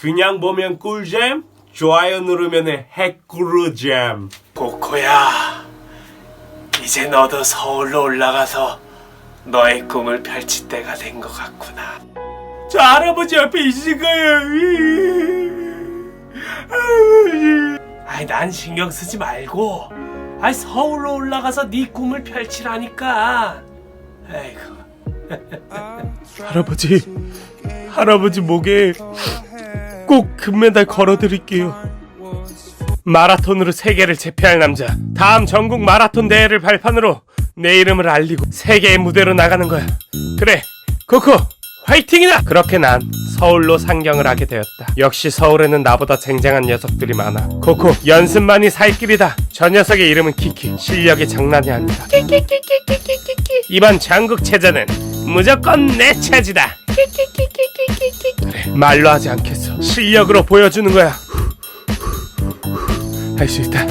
그냥 보면 꿀잼, 좋아요 누르면 핵꿀잼. 코코야, 이제 너도 서울로 올라가서 너의 꿈을 펼칠 때가 된 것 같구나. 저 할아버지 옆에 있을 거예요. 할아버지. 아이, 난 신경 쓰지 말고, 아이, 서울로 올라가서 네 꿈을 펼치라니까. 아이고. 할아버지, 할아버지 목에 꼭 금메달 걸어드릴게요. 마라톤으로 세계를 제패할 남자. 다음 전국 마라톤 대회를 발판으로 내 이름을 알리고 세계의 무대로 나가는 거야. 그래, 코코, 화이팅이다! 그렇게 난 서울로 상경을 하게 되었다. 역시 서울에는 나보다 쟁쟁한 녀석들이 많아. 코코, 연습만이 살 길이다. 저 녀석의 이름은 키키. 실력이 장난이 아니다. 이번 전국 체전은 무조건 내 차지다. 그래, 말로 하지 않겠어. 실력으로 보여주는 거야. 할 수 있다.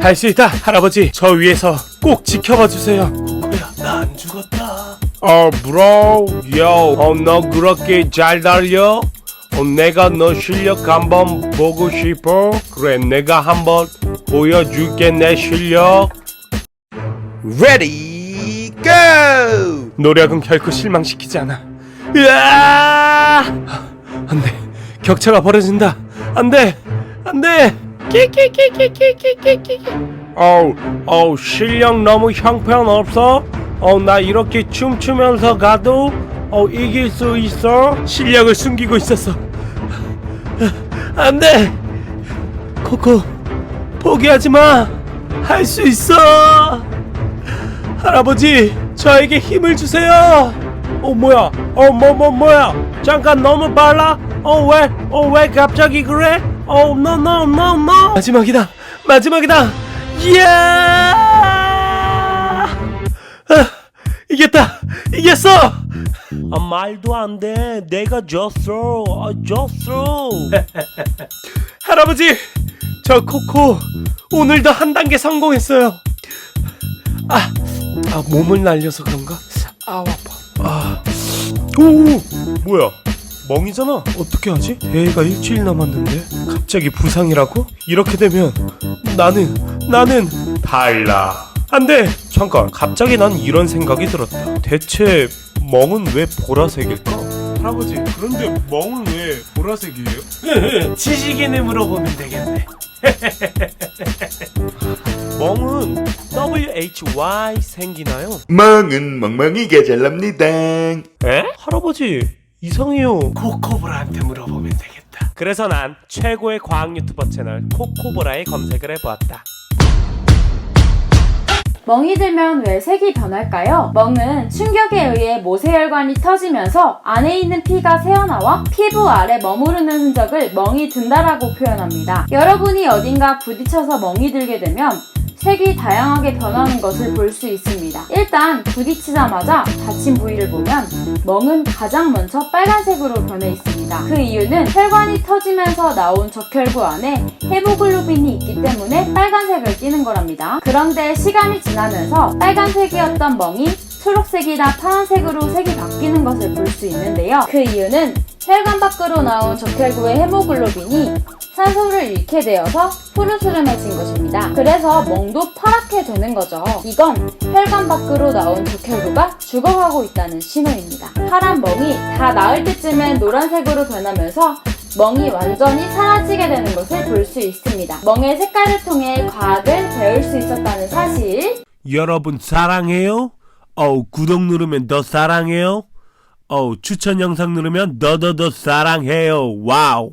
할 수 있다. 할아버지, 저 위에서 꼭 지켜봐 주세요. 코코야, 나 안 죽었다. 어, 브로, 요, 어, 너 그렇게 잘 달려? 어, 내가 너 실력 한번 보고 싶어. 그래, 내가 한번 보여줄게 내 실력. Ready, go! 노력은 결코 실망시키지 않아. 으아! 안 돼. 격차가 벌어진다. 안 돼. 안 돼. 끼끼끼끼끼끼끼끼. 어우, 어우, 실력 너무 형편없어. 어, 나 이렇게 춤추면서 가도 어, 이길 수 있어. 실력을 숨기고 있었어. 안 돼. 코코, 포기하지 마. 할 수 있어. 할아버지 저에게 힘을 주세요 어 뭐야? 어 뭐 뭐 뭐 야? 잠깐 너무 빨라? 어 왜? 어 왜 갑자기 그래? 어 no no no no. 마지막이다. 마지막이다. 이야 아, 이겼다. 이겼어! 아, 말도 안 돼. 내가 졌어. 아, 졌어. 할아버지 저 코코 오늘도 한 단계 성공했어요. 아, 아 몸을 날려서 그런가? 아우 아파. 아, 오, 뭐야? 멍이잖아. 어떻게 하지? 대회가 일주일 남았는데 갑자기 부상이라고? 이렇게 되면 나는 나는 달라. 안 돼. 잠깐. 갑자기 난 이런 생각이 들었다. 대체 멍은 왜 보라색일까? 할아버지, 그런데 멍은 왜 보라색이에요? 지식인을 물어보면 되겠네. 멍은 WHY 생기나요? 멍은 멍멍이가 잘납니다. 에? 할아버지 이상해요. 코코브라한테 물어보면 되겠다. 그래서 난 최고의 과학 유튜버 채널 코코보라에 검색을 해보았다. 멍이 들면 왜 색이 변할까요? 멍은 충격에 의해 모세혈관이 터지면서 안에 있는 피가 새어나와 피부 아래 머무르는 흔적을 멍이 든다라고 표현합니다. 여러분이 어딘가 부딪혀서 멍이 들게 되면 색이 다양하게 변하는 것을 볼 수 있습니다. 일단 부딪히자마자 다친 부위를 보면 멍은 가장 먼저 빨간색으로 변해 있습니다. 그 이유는 혈관이 터지면서 나온 적혈구 안에 헤모글로빈이 있기 때문에 빨간색을 띠는 거랍니다. 그런데 시간이 지나면서 빨간색이었던 멍이 초록색이나 파란색으로 색이 바뀌는 것을 볼 수 있는데요. 그 이유는 혈관 밖으로 나온 적혈구의 헤모글로빈이 산소를 잃게 되어서 푸르스름해진 것입니다. 그래서 멍도 파랗게 되는 거죠. 이건 혈관 밖으로 나온 적혈구가 죽어가고 있다는 신호입니다. 파란 멍이 다 나을 때쯤엔 노란색으로 변하면서 멍이 완전히 사라지게 되는 것을 볼 수 있습니다. 멍의 색깔을 통해 과학을 배울 수 있었다는 사실, 여러분 사랑해요. 어우 구독 누르면 더 사랑해요. 어우 추천 영상 누르면 더더더 사랑해요. 와우.